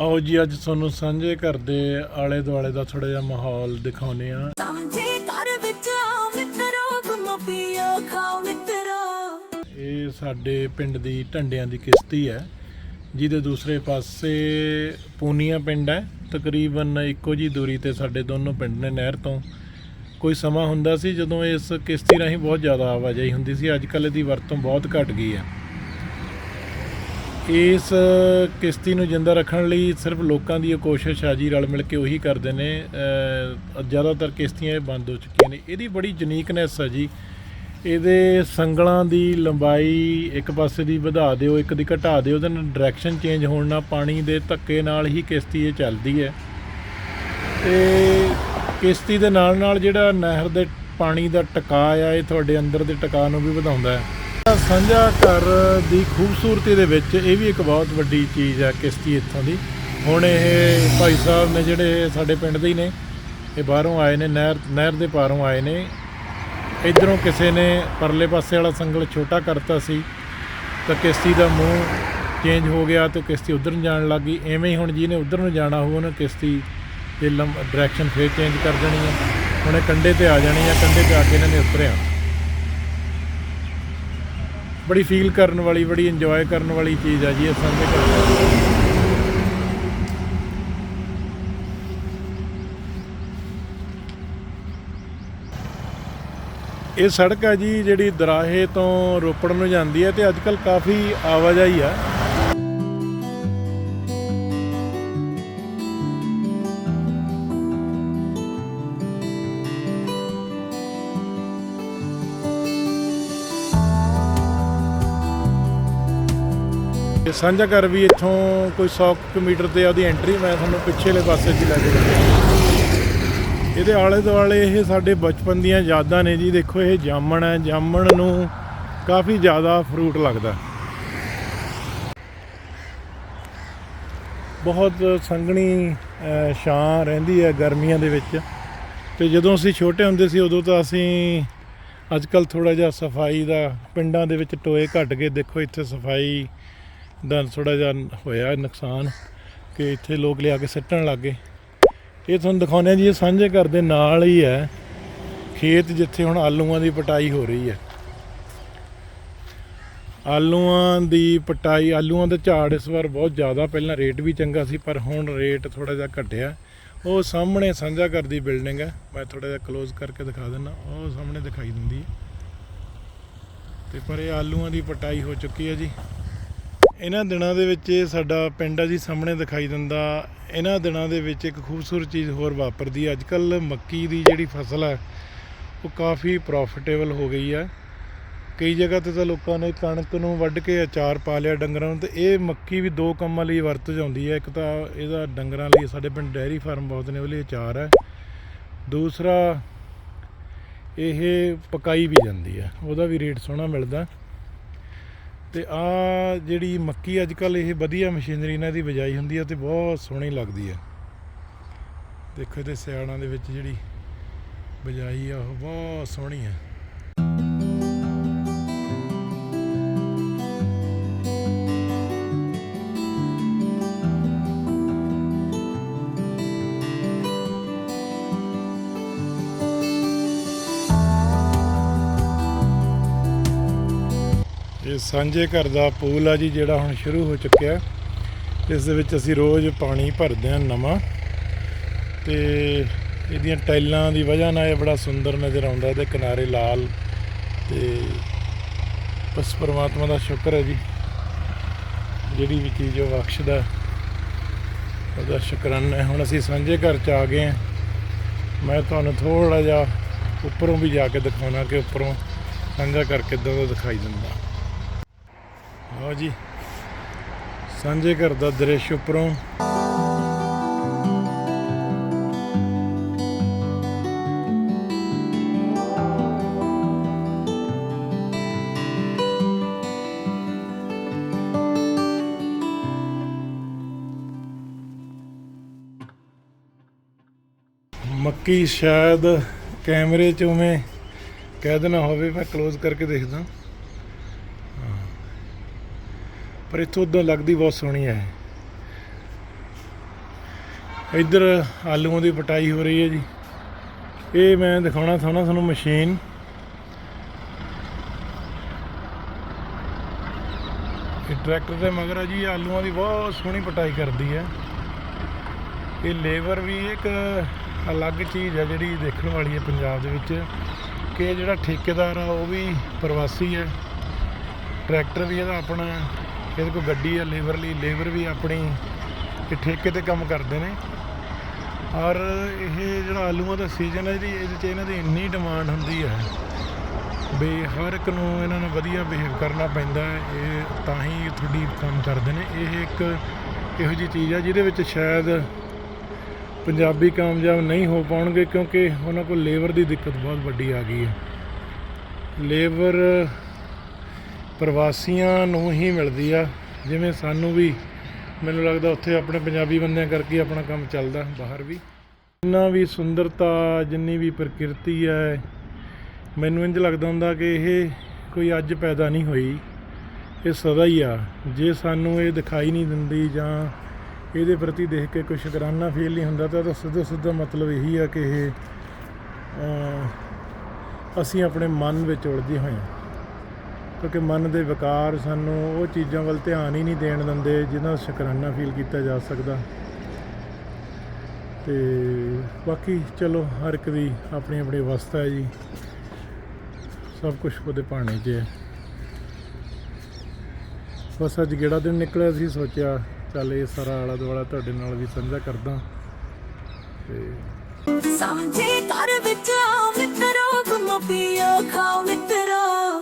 ਆਓ ਜੀ ਅੱਜ ਤੁਹਾਨੂੰ ਸਾਂਝੇ ਘਰ ਦੇ ਆਲੇ ਦੁਆਲੇ ਦਾ ਥੋੜਾ ਜਿਹਾ ਮਾਹੌਲ ਦਿਖਾਉਨੇ ਆ ਸਮਝੇ ਘਰ ਵਿੱਚ ਆਓ ਮਿੱਤਰੋ ਘੁੰਮੋ ਪੀਓ ਖਾਓ ਮਿੱਤਰੋ। ਇਹ ਸਾਡੇ ਪਿੰਡ ਦੀ ਢੰਡਿਆਂ ਦੀ ਕਿਸ਼ਤੀ ਹੈ ਜਿਹਦੇ ਦੂਸਰੇ ਪਾਸੇ ਪੂਨੀਆ ਪਿੰਡ ਹੈ। ਤਕਰੀਬਨ ਇੱਕੋ ਜੀ ਦੂਰੀ ਤੇ ਸਾਡੇ ਦੋਨੋਂ ਪਿੰਡ ਨੇ ਨਹਿਰ ਤੋਂ। ਕੋਈ ਸਮਾਂ ਹੁੰਦਾ ਸੀ ਜਦੋਂ ਇਸ ਕਿਸ਼ਤੀ ਰਾਹੀਂ ਬਹੁਤ ਜ਼ਿਆਦਾ ਆਵਾਜਾਈ ਹੁੰਦੀ ਸੀ। ਅੱਜ ਕੱਲ੍ਹ ਇਹਦੀ ਵਰਤੋਂ ਬਹੁਤ ਘਟ ਗਈ ਹੈ। ਇਸ ਕਿਸ਼ਤੀ ਨੂੰ ਜਿੰਦਾ ਰੱਖਣ ਲਈ ਸਿਰਫ ਲੋਕਾਂ ਦੀ ਇਹ ਕੋਸ਼ਿਸ਼ ਆ ਜੀ, ਰਲ ਮਿਲ ਕੇ ਉਹੀ ਕਰਦੇ ਨੇ। ਜ਼ਿਆਦਾਤਰ ਕਿਸ਼ਤੀਆਂ ਇਹ ਬੰਦ ਹੋ ਚੁੱਕੀਆਂ ਨੇ। ਇਹਦੀ ਬੜੀ ਯੂਨੀਕਨੈਸ ਆ ਜੀ। ਇਹਦੇ ਸੰਗਲਾਂ ਦੀ ਲੰਬਾਈ ਇੱਕ ਪਾਸੇ ਦੀ ਵਧਾ ਦਿਓ, ਇੱਕ ਦੀ ਘਟਾ ਦਿਓ, ਉਹਦੇ ਨਾਲ ਡਾਇਰੈਕਸ਼ਨ ਚੇਂਜ ਹੋਣ ਨਾਲ ਪਾਣੀ ਦੇ ਧੱਕੇ ਨਾਲ ਹੀ ਕਿਸ਼ਤੀ ਇਹ ਚੱਲਦੀ ਹੈ। ਤੇ ਕਿਸ਼ਤੀ ਦੇ ਨਾਲ ਨਾਲ ਜਿਹੜਾ ਨਹਿਰ ਦੇ ਪਾਣੀ ਦਾ ਟਿਕਾ ਆ, ਇਹ ਤੁਹਾਡੇ ਅੰਦਰ ਦੇ ਟਿਕਾ ਨੂੰ ਵੀ ਵਧਾਉਂਦਾ ਹੈ। ਸਾਂਝਾ ਘਰ ਦੀ ਖੂਬਸੂਰਤੀ ਦੇ ਵਿੱਚ ਇਹ ਵੀ ਇੱਕ ਬਹੁਤ ਵੱਡੀ ਚੀਜ਼ ਹੈ ਕਿਸ਼ਤੀ ਇੱਥੋਂ ਦੀ। ਹੁਣ ਇਹ ਭਾਈ ਸਾਹਿਬ ਨੇ ਜਿਹੜੇ ਸਾਡੇ ਪਿੰਡ ਦੇ ਹੀ ਨੇ, ਇਹ ਬਾਹਰੋਂ ਆਏ ਨੇ, ਨਹਿਰ ਨਹਿਰ ਦੇ ਪਾਰੋਂ ਆਏ ਨੇ। ਇਧਰੋਂ ਕਿਸੇ ਨੇ ਪਰਲੇ ਪਾਸੇ ਵਾਲਾ ਸੰਗਲ ਛੋਟਾ ਕਰਤਾ ਸੀ, ਤਾਂ ਕਿਸ਼ਤੀ ਦਾ ਮੂੰਹ ਚੇਂਜ ਹੋ ਗਿਆ ਤੇ ਕਿਸ਼ਤੀ ਉਧਰ ਨੂੰ ਜਾਣ ਲੱਗ ਗਈ। ਐਵੇਂ ਹੀ ਹੁਣ ਜਿਹਨੇ ਉਧਰ ਨੂੰ ਜਾਣਾ ਹੋਊ, ਉਹਨੇ ਕਿਸ਼ਤੀ ਦੇ ਲੰਮ ਡਾਇਰੈਕਸ਼ਨ ਫੇਰ ਚੇਂਜ ਕਰ ਦੇਣੀ ਹੈ। ਹੁਣ ਇਹ ਕੰਡੇ ਤੇ ਆ ਜਾਣੀ ਹੈ ਕੰਡੇ ਤੇ ਆ ਕੇ ਇਹਨਾਂ ਨੇ ਉਤਰਿਆ। ਬੜੀ ਫੀਲ ਕਰਨ ਵਾਲੀ, ਬੜੀ ਇੰਜੋਏ ਕਰਨ ਵਾਲੀ ਚੀਜ਼ ਆ ਜੀ ਇਹ ਸਾਂਝੇ ਘਰ। ਇਹ ਸੜਕ ਹੈ ਜੀ ਜਿਹੜੀ ਦਰਾਹੇ ਤੋਂ ਰੋਪੜ ਨੂੰ ਜਾਂਦੀ ਹੈ ਤੇ ਅੱਜ ਕੱਲ ਕਾਫੀ ਆਵਾਜਾਈ ਆ। ਸਾਂਝਾ ਘਰ ਵੀ ਇੱਥੋਂ ਕੋਈ 100 ਕਿਲੋਮੀਟਰ ਤੇ ਉਹਦੀ ਐਂਟਰੀ ਮੈਂ ਤੁਹਾਨੂੰ ਪਿਛੇਲੇ ਪਾਸੇ 'ਚ ਲੈ ਕੇ ਇਹਦੇ ਆਲੇ ਦੁਆਲੇ ਇਹ ਸਾਡੇ ਬਚਪਨ ਦੀਆਂ ਯਾਦਾਂ ਨੇ ਜੀ। ਦੇਖੋ, ਇਹ ਜਾਮਣ ਹੈ। ਜਾਮਣ ਨੂੰ ਕਾਫੀ ਜ਼ਿਆਦਾ ਫਰੂਟ ਲੱਗਦਾ। ਬਹੁਤ ਸੰਘਣੀ ਛਾਂ ਰਹਿੰਦੀ ਹੈ ਗਰਮੀਆਂ ਦੇ ਵਿੱਚ। ਤੇ ਜਦੋਂ ਅਸੀਂ ਛੋਟੇ ਹੁੰਦੇ ਸੀ, ਉਦੋਂ ਤਾਂ ਅਸੀਂ ਅੱਜ ਕੱਲ ਥੋੜਾ ਜਿਹਾ ਸਫ਼ਾਈ ਦਾ ਪਿੰਡਾਂ ਦੇ ਵਿੱਚ ਟੋਏ ਘਟ ਗਏ। ਦੇਖੋ, ਇੱਥੇ ਸਫ਼ਾਈ ਦਾ ਥੋੜਾ ਜਿਹਾ ਹੋਇਆ, ਨੁਕਸਾਨ ਕਿ ਇੱਥੇ ਲੋਕ ਲਿਆ ਕੇ ਸਿੱਟਣ ਲੱਗ ਗਏ। ਇਹ ਤੁਹਾਨੂੰ ਦਿਖਾਉਂਦੇ ਆ ਜੀ, ਇਹ ਸਾਂਝੇ ਘਰ ਦੇ ਨਾਲ ਹੀ ਹੈ। ਖੇਤ ਜਿੱਥੇ ਹੁਣ ਆਲੂਆਂ ਦੀ ਪਟਾਈ ਹੋ ਰਹੀ ਹੈ। ਆਲੂਆਂ ਦੀ ਪਟਾਈ, ਆਲੂਆਂ ਦਾ ਝਾੜ ਇਸ ਵਾਰ ਬਹੁਤ ਜ਼ਿਆਦਾ, ਪਹਿਲਾਂ ਰੇਟ ਵੀ ਚੰਗਾ ਸੀ, ਪਰ ਹੁਣ ਰੇਟ ਥੋੜਾ ਜਿਹਾ ਘਟਿਆ। ਉਹ ਸਾਹਮਣੇ ਸਾਂਝਾ ਘਰ ਦੀ ਬਿਲਡਿੰਗ ਹੈ। ਮੈਂ ਥੋੜਾ ਜਿਹਾ ক্লোਜ਼ ਕਰਕੇ ਦਿਖਾ ਦਿੰਦਾ। ਉਹ ਸਾਹਮਣੇ ਦਿਖਾਈ ਦਿੰਦੀ ਹੈ। ਤੇ ਪਰ ਇਹ ਆਲੂਆਂ ਦੀ ਪਟਾਈ ਹੋ ਚੁੱਕੀ ਹੈ ਜੀ। ਇਹਨਾਂ ਦਿਨਾਂ ਦੇ ਵਿੱਚ ਇਹ ਸਾਡਾ ਪਿੰਡ ਆ ਜੀ ਸਾਹਮਣੇ ਦਿਖਾਈ ਦਿੰਦਾ। ਇਹਨਾਂ ਦਿਨਾਂ ਦੇ ਵਿੱਚ ਇੱਕ ਖੂਬਸੂਰਤ ਚੀਜ਼ ਹੋਰ ਵਾਪਰਦੀ ਹੈ ਅੱਜ ਕੱਲ ਮੱਕੀ ਦੀ ਜਿਹੜੀ ਫਸਲ ਹੈ ਉਹ ਕਾਫੀ ਪ੍ਰੋਫਿਟੇਬਲ ਹੋ ਗਈ ਹੈ ਕਈ ਜਗ੍ਹਾ ਤੇ ਤਾਂ ਲੋਕਾਂ ਨੇ ਕਣਕ ਨੂੰ ਵੱਢ ਕੇ ਅਚਾਰ ਪਾ ਲਿਆ ਡੰਗਰਾਂ ਨੂੰ ਤੇ ਇਹ ਮੱਕੀ ਵੀ ਦੋ ਕੰਮਾਂ ਲਈ ਵਰਤ ਜਾਂਦੀ ਹੈ ਇੱਕ ਤਾਂ ਇਹਦਾ ਡੰਗਰਾਂ ਲਈ ਸਾਡੇ ਪਿੰਡ ਡੈਰੀ ਫਾਰਮ ਬਹੁਤ ਨੇ, ਉਹਦੇ ਲਈ ਅਚਾਰ ਹੈ ਦੂਸਰਾ, ਇਹ ਪਕਾਈ ਵੀ ਜਾਂਦੀ ਹੈ ਉਹਦਾ ਵੀ ਰੇਟ ਸੋਹਣਾ ਮਿਲਦਾ। ਤੇ ਆ ਜਿਹੜੀ ਮੱਕੀ ਅੱਜ ਕੱਲ ਇਹ ਵਧੀਆ ਮਸ਼ੀਨਰੀ ਨਾਲ ਦੀ ਬਜਾਈ ਹੁੰਦੀ ਹੈ ਤੇ ਬਹੁਤ ਸੋਹਣੀ ਲੱਗਦੀ ਹੈ ਦੇਖੋ ਇਹਦੇ ਸਿਆੜਾਂ ਦੇ ਵਿੱਚ ਜਿਹੜੀ ਬਜਾਈ ਆ, ਉਹ ਬਹੁਤ ਸੋਹਣੀ ਹੈ ਇਹ ਸਾਂਝੇ ਘਰ ਦਾ ਪੂਲ ਆ ਜੀ, ਜਿਹੜਾ ਹੁਣ ਸ਼ੁਰੂ ਹੋ ਚੁੱਕਿਆ। ਇਸ ਦੇ ਵਿੱਚ ਅਸੀਂ ਰੋਜ਼ ਪਾਣੀ ਭਰਦੇ ਹਾਂ ਨਵਾਂ। ਤੇ ਇਹਦੀਆਂ ਟਾਈਲਾਂ ਦੀ ਵਜ੍ਹਾ ਨਾਲ ਇਹ ਬੜਾ ਸੁੰਦਰ ਨਜ਼ਰ ਆਉਂਦਾ, ਇਹਦੇ ਕਿਨਾਰੇ ਲਾਲ ਤੇ ਬਸ ਪਰਮਾਤਮਾ ਦਾ ਸ਼ੁਕਰ ਹੈ ਜੀ। ਜਿਹੜੀ ਵੀ ਚੀਜ਼ ਉਹ ਬਖਸ਼ਦਾ, ਉਹਦਾ ਸ਼ੁਕਰਾਨਾ ਹੁਣ ਅਸੀਂ ਸਾਂਝੇ ਘਰ ਚ ਆ ਗਏ ਹਾਂ। ਮੈਂ ਤੁਹਾਨੂੰ ਥੋੜਾ ਜਿਹਾ ਉੱਪਰੋਂ ਵੀ ਜਾ ਕੇ ਦਿਖਾਉਣਾ ਕਿ ਉੱਪਰੋਂ ਸਾਂਝਾ ਕਰਕੇ ਕਿੱਦਾਂ ਦਾ ਦਿਖਾਈ ਦਿੰਦਾ। ਲਓ ਜੀ। ਸਾਂਝੇ ਘਰ ਦਾ ਦ੍ਰਿਸ਼ ਉੱਪਰੋਂ। ਮੱਕੀ ਸ਼ਾਇਦ ਕੈਮਰੇ 'ਚ ਉਵੇਂ, ਕਹਿ ਦੇਣਾ ਹੋਵੇ, ਮੈਂ ক্লোਜ਼ ਕਰਕੇ ਦੇਖਦਾ। ਪਰ ਇੱਥੋਂ ਉਦੋਂ ਲੱਗਦੀ ਬਹੁਤ ਸੋਹਣੀ ਹੈ ਇੱਧਰ ਆਲੂਆਂ ਦੀ ਪਟਾਈ ਹੋ ਰਹੀ ਹੈ ਜੀ। ਇਹ ਮੈਂ ਦਿਖਾਉਣਾ ਚਾਹੁੰਦਾ ਤੁਹਾਨੂੰ ਮਸ਼ੀਨ। ਇਹ ਟਰੈਕਟਰ ਦੇ ਮਗਰ ਹੈ ਜੀ ਆਲੂਆਂ ਦੀ ਬਹੁਤ ਸੋਹਣੀ ਪਟਾਈ ਕਰਦੀ ਹੈ। ਇਹ ਲੇਬਰ ਵੀ ਇੱਕ ਅਲੱਗ ਚੀਜ਼ ਹੈ ਜਿਹੜੀ ਦੇਖਣ ਵਾਲੀ ਹੈ ਪੰਜਾਬ ਦੇ ਵਿੱਚ, ਕਿ ਜਿਹੜਾ ਠੇਕੇਦਾਰ ਆ, ਉਹ ਵੀ ਪ੍ਰਵਾਸੀ ਹੈ। ਟਰੈਕਟਰ ਵੀ ਇਹਦਾ ਆਪਣਾ ਇਹਦੇ ਕੋਲ ਗੱਡੀ ਹੈ ਲੇਬਰ ਲਈ, ਲੇਬਰ ਵੀ ਆਪਣੀ ਇਹ ਠੇਕੇ ਤੇ ਕੰਮ ਕਰਦੇ ਨੇ। ਔਰ ਇਹ ਜਿਹੜਾ ਆਲੂਆਂ ਦਾ ਸੀਜ਼ਨ ਹੈ ਜੀ ਇਹਦੇ 'ਚ ਇਹਨਾਂ ਦੀ ਇੰਨੀ ਡਿਮਾਂਡ ਹੁੰਦੀ ਹੈ ਵੀ ਹਰ ਇੱਕ ਨੂੰ ਇਹਨਾਂ ਨੂੰ ਵਧੀਆ ਬਿਹੇਵ ਕਰਨਾ ਪੈਂਦਾ ਹੈ, ਇਹ ਤਾਂ ਹੀ ਤੁਹਾਡੀ ਕੰਮ ਕਰਦੇ ਨੇ। ਇਹ ਇੱਕ ਇਹੋ ਜਿਹੀ ਚੀਜ਼ ਹੈ ਜਿਹਦੇ ਵਿੱਚ ਸ਼ਾਇਦ ਪੰਜਾਬੀ ਕਾਮਯਾਬ ਨਹੀਂ ਹੋ ਪਾਉਣਗੇ ਕਿਉਂਕਿ ਉਹਨਾਂ ਕੋਲ ਲੇਬਰ ਦੀ ਦਿੱਕਤ ਬਹੁਤ ਵੱਡੀ ਆ ਗਈ ਹੈ। ਲੇਬਰ ਪ੍ਰਵਾਸੀਆਂ ਨੂੰ ਹੀ ਮਿਲਦੀ ਆ। ਜਿਵੇਂ ਸਾਨੂੰ ਵੀ ਮੈਨੂੰ ਲੱਗਦਾ ਉੱਥੇ ਆਪਣੇ ਪੰਜਾਬੀ ਬੰਦਿਆਂ ਕਰਕੇ ਆਪਣਾ ਕੰਮ ਚੱਲਦਾ, ਬਾਹਰ ਵੀ। ਜਿੰਨਾ ਵੀ ਸੁੰਦਰਤਾ, ਜਿੰਨੀ ਵੀ ਪ੍ਰਕਿਰਤੀ ਹੈ, ਮੈਨੂੰ ਇੰਜ ਲੱਗਦਾ ਹੁੰਦਾ ਕਿ ਇਹ ਕੋਈ ਅੱਜ ਪੈਦਾ ਨਹੀਂ ਹੋਈ। ਇਹ ਸਦਾ ਹੀ ਆ। ਜੇ ਸਾਨੂੰ ਇਹ ਦਿਖਾਈ ਨਹੀਂ ਦਿੰਦੀ ਜਾਂ ਇਹਦੇ ਪ੍ਰਤੀ ਦੇਖ ਕੇ ਕੋਈ ਸ਼ੁਕਰਾਨਾ ਫੀਲ ਨਹੀਂ ਹੁੰਦਾ, ਤਾਂ ਇਹਦਾ ਸਿੱਧਾ ਸਿੱਧਾ ਮਤਲਬ ਇਹੀ ਆ ਕਿ ਇਹ ਅਸੀਂ ਆਪਣੇ ਮਨ ਵਿੱਚ ਉਲਝੇ ਹੋਏ ਹਾਂ। ਕਿਉਂਕਿ ਮਨ ਦੇ ਵਿਕਾਰ ਸਾਨੂੰ ਉਹ ਚੀਜ਼ਾਂ ਵੱਲ ਧਿਆਨ ਹੀ ਨਹੀਂ ਦੇਣ ਦਿੰਦੇ ਜਿਹਨਾਂ ਦਾ ਸ਼ੁਕਰਾਨਾ ਫੀਲ ਕੀਤਾ ਜਾ ਸਕਦਾ। ਤੇ ਬਾਕੀ ਚਲੋ, ਹਰ ਇੱਕ ਦੀ ਆਪਣੀ ਆਪਣੀ ਅਵਸਥਾ ਹੈ ਜੀ। ਸਭ ਕੁਝ ਉਹਦੇ ਭਾਣੇ 'ਚ ਹੈ। ਬਸ ਅੱਜ ਗੇੜਾ ਦਿਨ ਨਿਕਲਿਆ ਸੀ ਸੋਚਿਆ, ਚੱਲ ਇਹ ਸਾਰਾ ਆਲਾ ਦੁਆਲਾ ਤੁਹਾਡੇ ਨਾਲ ਵੀ ਸਾਂਝਾ ਕਰਦਾ। ਤੇ ਸਾਂਝੇ ਘਰ ਵਿੱਚ ਆਓ, ਮਿੱਤਰੋ ਗੁੰਮੋ ਪੀਓ, ਖਾਓ, ਮਿੱਤਰੋ।